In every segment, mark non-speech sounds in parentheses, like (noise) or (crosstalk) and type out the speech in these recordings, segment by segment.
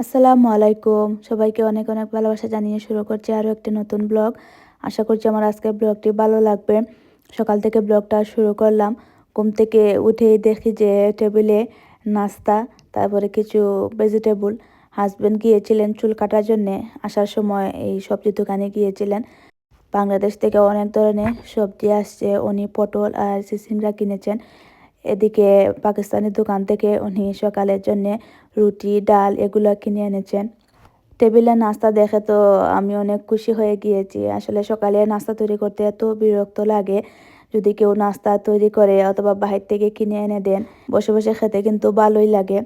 আসসালামু আলাইকুম। সবাইকে অনেক অনেক ভালোবাসা জানিয়ে শুরু করছি আরও একটি নতুন ব্লগ। আশা করছি আমার আজকের ব্লগটি ভালো লাগবে। সকাল থেকে ব্লগটা শুরু করলাম। ঘুম থেকে উঠেই দেখি যে টেবিলে নাস্তা, তারপরে কিছু ভেজিটেবল হাজব্যান্ড গিয়েছিলেন চুল কাটার জন্যে। আসার সময় এই সবজি দোকানে গিয়েছিলেন। বাংলাদেশ থেকে অনেক ধরনের সবজি আসছে। উনি পটল আর সিসিংরা কিনেছেন। এদিকে পাকিস্তানি দোকান থেকে উনি সকালের জন্যে রুটি, ডাল এগুলো কিনে এনেছেন। টেবিলে নাস্তা দেখে তো আমি অনেক খুশি হয়ে গিয়েছি। আসলে সকালে নাস্তা তৈরি করতে এত বিরক্ত লাগে। যদি কেউ নাস্তা তৈরি করে অথবা বাহির থেকে কিনে এনে দেন, বসে বসে খেতে কিন্তু ভালোই লাগে।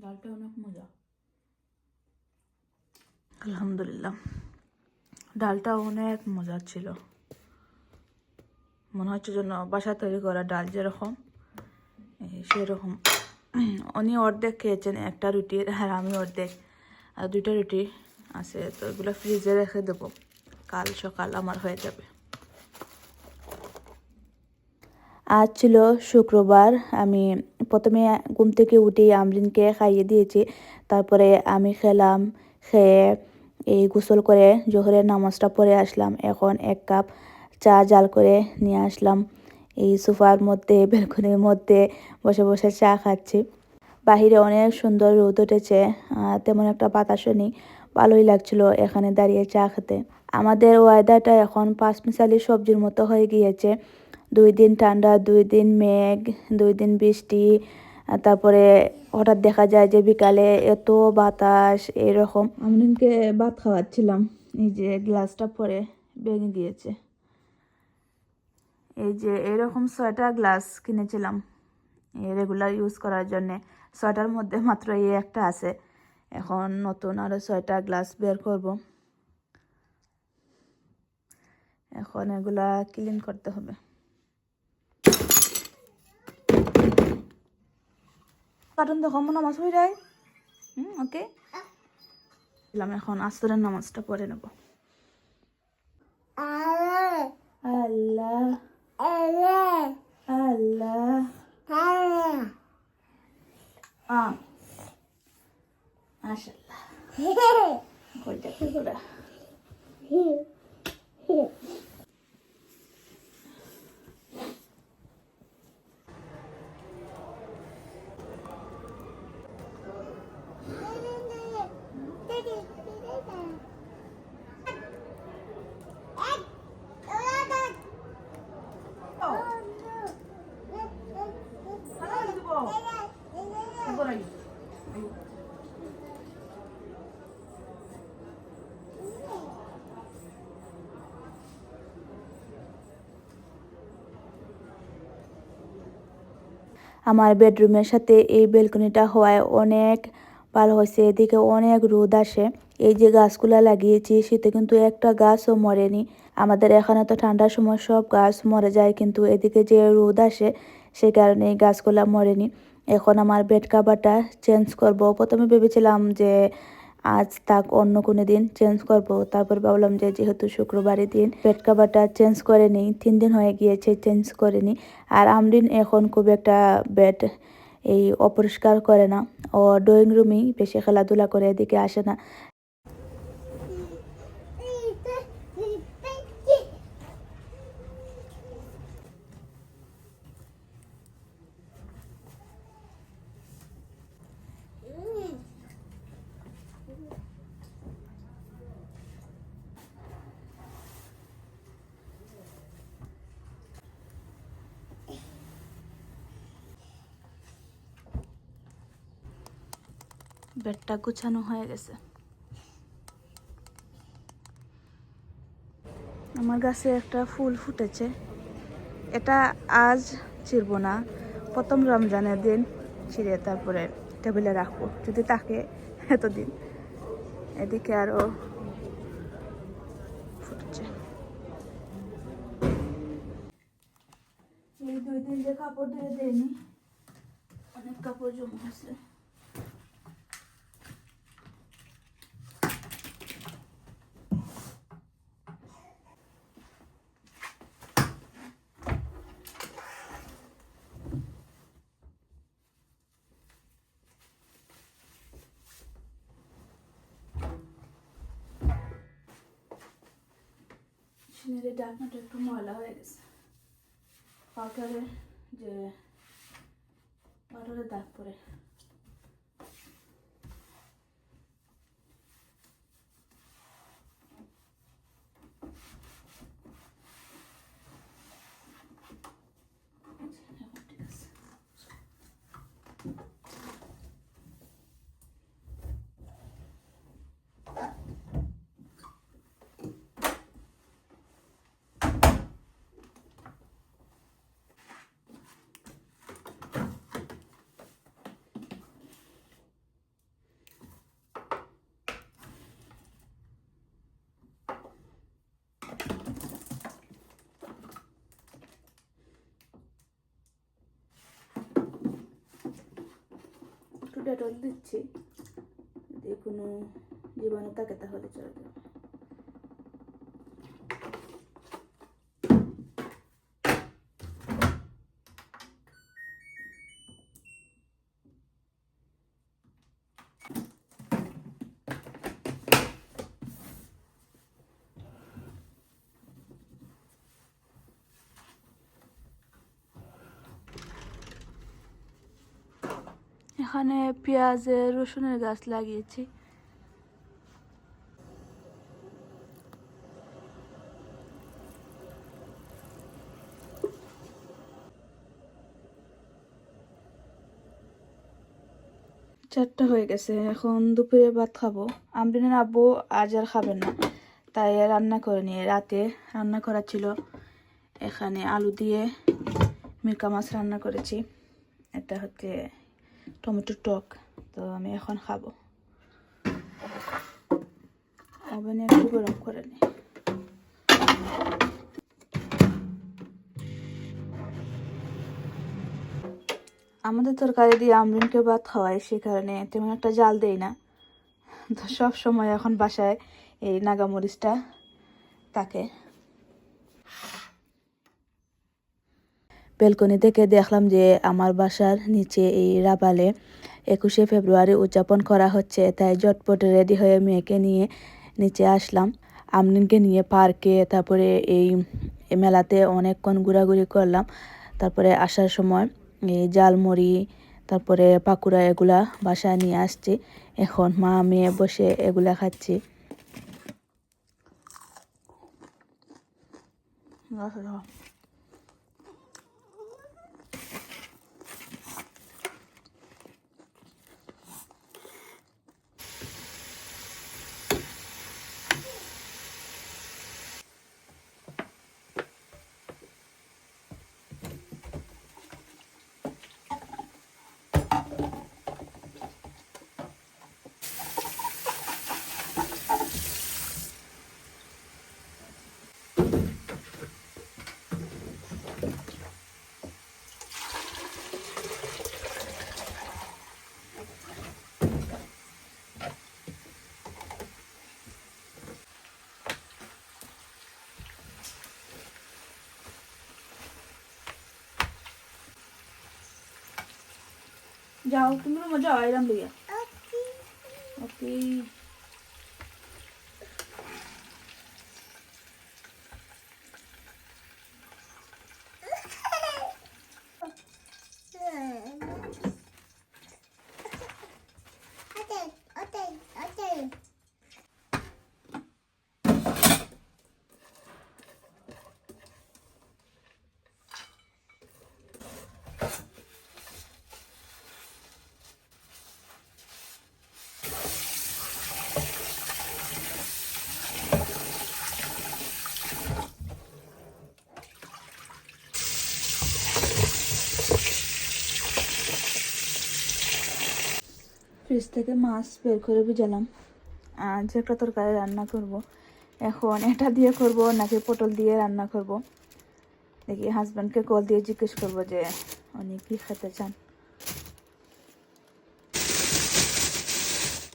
ডালটা অনেক মজা। আলহামদুলিল্লাহ। ডালটা অনেক মজা ছিল। মনে হচ্ছে যেন বাসা তৈরি করা ডাল যেরকম সেরকম। উনি অর্ধেক খেয়েছেন, একটা রুটির আর আমি অর্ধেক। আর দুইটা রুটি আছে, তো এগুলো ফ্রিজে রেখে দেবো। কাল সকাল আমার হয়ে যাবে। আজ ছিল শুক্রবার। আমি প্রথমে ঘুম থেকে উঠেই আমরিনকে খাইয়ে দিয়েছি। তারপরে আমি খেলাম, খেয়ে এই গোসল করে জোহরের নামাজটা পরে আসলাম। এখন এক কাপ চা জাল করে নিয়ে আসলাম। এই সোফার মধ্যে, বেলকনির মধ্যে বসে বসে চা খাচ্ছি। বাহিরে অনেক সুন্দর রোদ উঠেছে তেমন একটা বাতাসও নেই। ভালোই লাগছিল এখানে দাঁড়িয়ে চা খেতে। আমাদের ওয়েদারটা এখন পাঁচমিশালি সবজির মতো হয়ে গিয়েছে। দুই দিন ঠান্ডা, দুই দিন মেঘ, দুই দিন বৃষ্টি তারপরে হঠাৎ দেখা যায় যে বিকালে এত বাতাস, এরকম। আমরিনকে ভাত খাওয়াচ্ছিলাম। এই যে গ্লাসটা পরে ভেঙে গিয়েছে এই যে এরকম ছয়টা গ্লাস কিনেছিলাম রেগুলার ইউজ করার জন্যে। ছয়টার মধ্যে মাত্র এই একটা আছে। এখন নতুন আরও ছয়টা গ্লাস বের করব। এখন এগুলা ক্লিন করতে হবে। কার্টুন দেখো, আমার নামাজ হয়ে যায় হুম ওকে দিলাম, এখন আস্তরের নামাজটা পড়ে নেব। আল্লাহ আল্লাহ আ মাশাআল্লাহ কই দেখো তোরা আমার বেডরুমের সাথে এই বেলকনিটা হওয়ায় অনেক ভালো হয়েছে। এদিকে অনেক রোদ আসে। এই যে গাছগুলা লাগিয়েছি, শীতে কিন্তু একটা গাছও মরেনি। আমাদের এখানে তো ঠান্ডার সময় সব গাছ মরে যায়, কিন্তু এদিকে যে রোদ আসে সেই কারণে এই গাছগুলা মরেনি। এখন আমার বেড কাভারটা চেঞ্জ করব। প্রথমে ভেবেছিলাম যে আজ তাক অন্য কোনো দিন চেঞ্জ করব। তারপর ভাবলাম যে যেহেতু শুক্রবারের দিন বেড কাভারটা চেঞ্জ করে নিই, তিন দিন হয়ে গিয়েছে চেঞ্জ করে নিই আর আমরিন এখন খুব একটা বেড এই অপরিষ্কার করে না। ও ড্রয়িং রুমেই বেশি খেলাধুলা করে এদিকে আসে না। বেডটা গুছানো হয়ে গেছে। আমার গাছে একটা ফুল ফুটেছে। এটা আজ ছিড়বো না। প্রথম রমজানের দিন ছিঁড়ে তারপরে টেবিলে রাখব, যদি তাকে এতদিন। এদিকে আরও ফুটেছে। এই দুই দিন যে কাপড় ধুয়ে দেয়নি অনেক কাপড় জমা আছে সিনারির ডাকনাটা একটু ময়লা হয়ে গেছে পাউডারে যে পাউডারে দাগ পরে এখন ঠিক আছে একটু ডেটল দিচ্ছি। যদি কোনো জীবাণু থাকে তাহলে চলে যাবে। এখানে পেঁয়াজের রসুনের গাছ লাগিয়েছি। চারটা হয়ে গেছে, এখন দুপুরে ভাত খাব। আমরিনের আব্বু আজ আর খাবেন না, তাই রান্না করে নিয়ে রাতে রান্না করা ছিল। এখানে আলু দিয়ে মিরকা মাছ রান্না করেছি। এটা হচ্ছে টমেটো টক, তো আমি এখন খাব। ওভেনে একটু গরম করে নিই আমাদের তরকারি দিয়ে আমরিনকে ভাত খাওয়াই সে কারণে তেমন একটা জাল দেই না। তো সব সময় এখন বাসায় এই নাগামরিচটা থাকে। ব্যালকনি থেকে দেখলাম যে আমার বাসার নিচে এই রাবালে একুশে ফেব্রুয়ারি উদযাপন করা হচ্ছে। তাই জটপট রেডি হয়ে মেয়েকে নিয়ে নিচে আসলাম। আমনিনকে নিয়ে পার্কে, তারপরে এই মেলাতে অনেকক্ষণ ঘোরাঘুরি করলাম। তারপরে আসার সময় এই জালমুড়ি তারপরে পাকুড়া এগুলা বাসায় নিয়ে আসছি। এখন মা, মেয়ে বসে এগুলা খাচ্ছি। যাও তুমি রুমে যাও এরাম লিয়া ওকে ফ্রিজ থেকে মাছ বের করে বুঝালাম আজ একটা তরকারি রান্না করব। এখন এটা দিয়ে করব নাকি পটল দিয়ে রান্না করব। দেখি হাজব্যান্ডকে কল দিয়ে জিজ্ঞেস করব যে, উনি কি খেতে চান?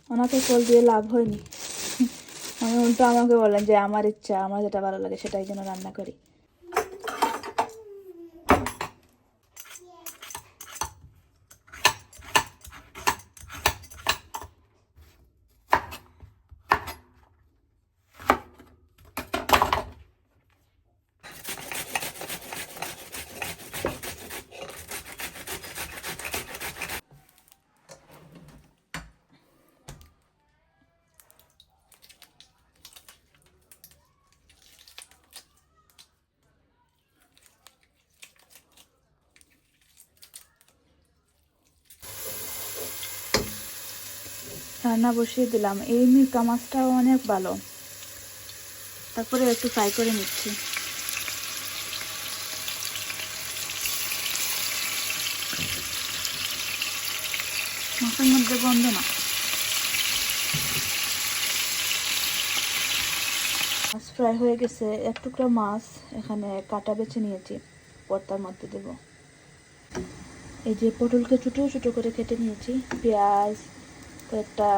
ওনাকে কল দিয়ে লাভ হয়নি। (laughs) উনি উল্টো আমাকে বলেন যে, আমার ইচ্ছা, আমার যেটা ভালো লাগে সেটাই যেন রান্না করি। রান্না বসিয়ে দিলাম। এই মিরকা মাছটাও অনেক ভালো। তারপরে একটু ফ্রাই করে নিচ্ছি। মাছের মধ্যে গন্ধ না। মাছ ফ্রাই হয়ে গেছে। এক টুকরা মাছ এখানে কাটা বেছে নিয়েছি। পর্তার মধ্যে দেব। এই যে পটলকে ছোটো ছোটো করে কেটে নিয়েছি। পেঁয়াজ কয়েকটা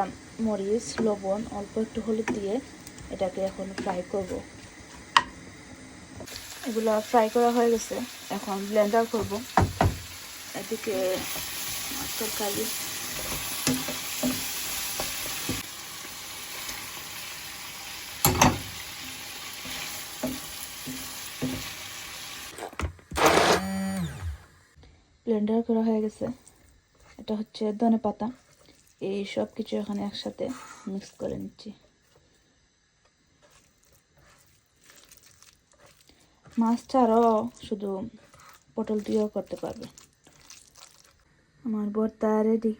মরিচ, লবণ, অল্প একটু হলুদ দিয়ে এটাকে এখন ফ্রাই করব। এগুলো ফ্রাই করা হয়ে গেছে। এখন ব্লেন্ডার করব। এদিকে তরকারি। ব্লেন্ডার করা হয়ে গেছে। এটা হচ্ছে ধনে পাতা এই সব কিছু এখানে একসাথে মিক্স করে নিচ্ছি। মাছ ছাড়াও শুধু পটল দিয়েও করতে পারবে। আমার ভর্তা রেডি